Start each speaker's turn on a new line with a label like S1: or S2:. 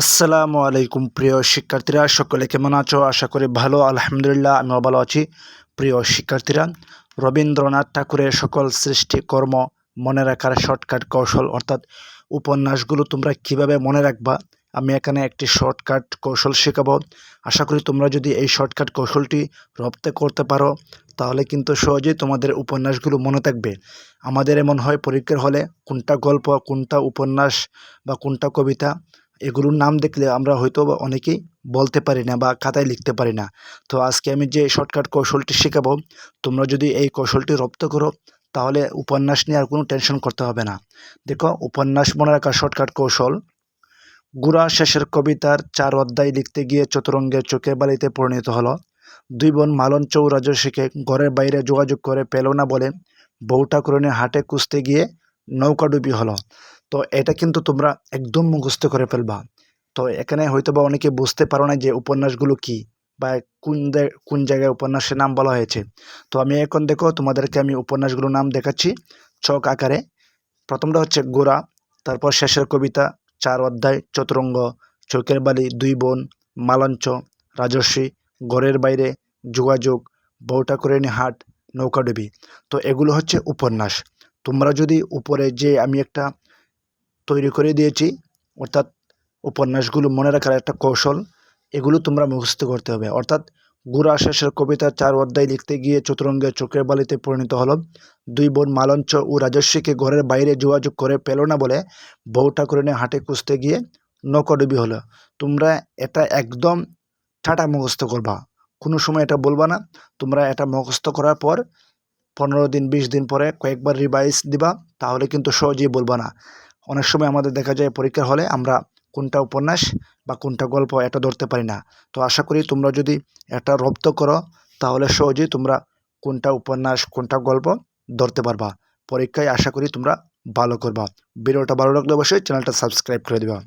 S1: আসসালামু আলাইকুম, প্রিয় শিক্ষার্থীরা। সকলে কেমন আছো? আশা করি ভালো, আলহামদুলিল্লাহ, আমিও ভালো আছি। প্রিয় শিক্ষার্থীরা, রবীন্দ্রনাথ ঠাকুরের সকল সৃষ্টিকর্ম মনে রাখার শর্টকাট কৌশল, অর্থাৎ উপন্যাসগুলো তোমরা কীভাবে মনে রাখবা, আমি এখানে একটি শর্টকাট কৌশল শেখাবো। আশা করি তোমরা যদি এই শর্টকাট কৌশলটি রপ্তে করতে পারো, তাহলে কিন্তু সহজেই তোমাদের উপন্যাসগুলো মনে থাকবে। আমাদের এমন হয়, পরীক্ষার হলে কোনটা গল্প, কোনটা উপন্যাস বা কোনটা কবিতা এগুলোর নাম দেখলে আমরা হয়তো বা অনেকেই বলতে পারি না বা খাতায় লিখতে পারি না। তো আজকে আমি যে শর্টকাট কৌশলটি শেখাবো, তোমরা যদি এই কৌশলটি রপ্ত করো, তাহলে উপন্যাস নিয়ে আর কোনো টেনশন করতে হবে না। দেখো, উপন্যাস মনে রাখার শর্টকাট কৌশল। গুড়া শেষের কবিতার চার অধ্যায় লিখতে গিয়ে চতুরঙ্গের চোখে বালিতে পরিণত হলো। দুই বোন মালন ও রাজস্বীকে ঘরের বাইরে যোগাযোগ করে পেল না বলে বউ ঠাকুরনের হাটে কুঁচতে গিয়ে নৌকাডুবি হলো। তো এটা কিন্তু তোমরা একদম মুখস্থ করে ফেলবা। তো এখানে হয়তো বা অনেকে বুঝতে পারো না যে উপন্যাসগুলো কি বা কোন কোন জায়গায় উপন্যাসের নাম বলা হয়েছে। তো আমি এখন দেখো তোমাদেরকে আমি উপন্যাসগুলোর নাম দেখাচ্ছি ছক আকারে। প্রথমটা হচ্ছে গোড়া, তারপর শেষের কবিতা, চার অধ্যায়, চতুরঙ্গ, চোখের বালি, দুই বোন, মালঞ্চ রাজস্বী ঘরের বাইরে, যোগাযোগ, বউটা করে হাট নৌকাডুবি তো এগুলো হচ্ছে উপন্যাস। তোমরা যদি উপরে যে আমি একটা তৈরি করে দিয়েছি। অর্থাৎ উপন্যাসগুলো মনে রাখার একটা কৌশল, এগুলো তোমরা মুখস্থ করতে হবে। অর্থাৎ গুড়া শেষের কবিতা চার অধ্যায় লিখতে গিয়ে চতুরঙ্গের চোখের বালিতে পরিণত হলো। দুই বোন মালঞ্চ ও রাজস্বীকে ঘরের বাইরে যোগাযোগ করে পেল না বলে বউ ঠাকুরিনে হাটে কুঁচতে গিয়ে নৌকাডুবি হলো। তোমরা এটা একদম ঠাটা মুখস্থ করবা। কোনো সময় এটা বলবা না। তোমরা এটা মুখস্থ করার পর পনেরো দিন, বিশ দিন পরে কয়েকবার রিভাইজ দিবা, তাহলে কিন্তু সহজেই বলবা না। অনেক সময় আমাদের দেখা যায় পরীক্ষার হলে আমরা কোনটা উপন্যাস বা কোনটা গল্প এটা ধরতে পারি না। তো আশা করি তোমরা যদি এটা রপ্ত করো, তাহলে সহজেই তোমরা কোনটা উপন্যাস, কোনটা গল্প ধরতে পারবা। পরীক্ষায় আশা করি তোমরা ভালো করবা। ভিডিওটা ভালো লাগলে অবশ্যই চ্যানেলটা সাবস্ক্রাইব করে দেবা।